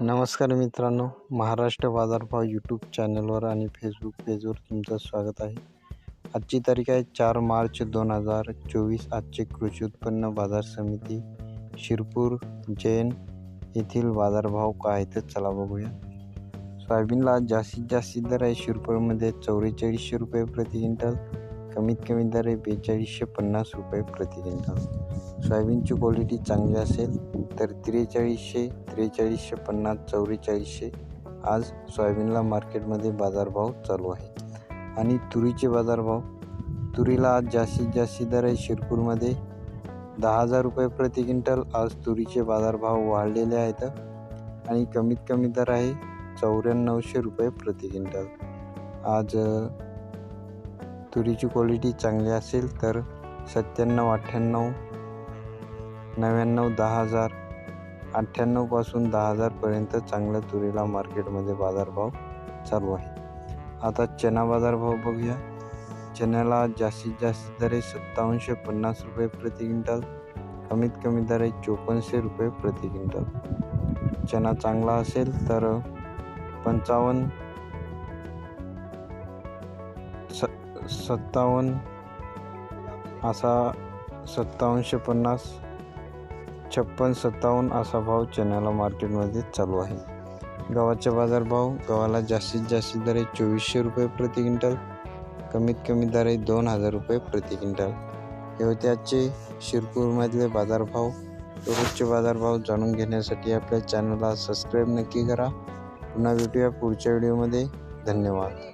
नमस्कार मित्रांनो महाराष्ट्र बाजारभाव यूट्यूब चॅनलवर आणि फेसबुक पेजवर तुमचं स्वागत आहे. आजची तारीख आहे चार मार्च दोन हजार चोवीस. आजचे कृषी उत्पन्न बाजार समिती शिरपूर जैन येथील बाजारभाव काय आहेत तर चला बघूया. सोयाबीनला जास्तीत जास्त दर आहे शिरपूरमध्ये चौवेचाळीसशे रुपये प्रति क्विंटल. कमीत कमी दर आहे बेचाळीसशे पन्नास रुपये प्रति क्विंटल. सोयाबीनची क्वालिटी चांगली असेल तर त्रेचाळीसशे त्रेचाळीसशे पन्नास चौवेचाळीसशे आज सोयाबीनला मार्केटमध्ये बाजारभाव चालू आहे. आणि तुरीचे बाजारभाव तुरीला आज जास्तीत जास्त दर आहे शिरपूरमध्ये. दहा हजार रुपये प्रति क्विंटल आज तुरीचे बाजारभाव वाढलेले आहेत. आणि कमीत कमी दर आहे चौऱ्याण्णवशे रुपये प्रति क्विंटल. आज तुरीची क्वालिटी चांगली असेल तर सत्त्याण्णव अठ्ठ्याण्णव नव्याण्णव दहा हजार अठ्ठ्याण्णवपासून दहा हजारपर्यंत चांगल्या तुरीला मार्केटमध्ये बाजारभाव चालू आहे. आता चना बाजारभाव बघूया. चण्याला जास्तीत जास्त दर आहे सत्तावनशे पन्नास रुपये प्रति क्विंटल कमीत कमी दर आहे चोपन्नशे रुपये प्रति क्विंटल. चना चांगला असेल तर पंचावन्न स सत्तावन्न असा सत्तावनशे पन्नास छप्पन सत्तावन्न असा भाव चण्याला मार्केटमध्ये चालू आहे. गव्हाचे बाजारभाव गव्हाला जास्तीत जास्त दर आहे चोवीसशे रुपये प्रति क्विंटल कमीत कमी दर आहे दोन हजार रुपये प्रति क्विंटल. हे होते आजचे शिरपूरमधले बाजारभाव रोजचे बाजारभाव जाणून घेण्यासाठी आपल्या चॅनलला सबस्क्राईब नक्की करा. पुन्हा भेटूया पुढच्या व्हिडिओमध्ये. धन्यवाद.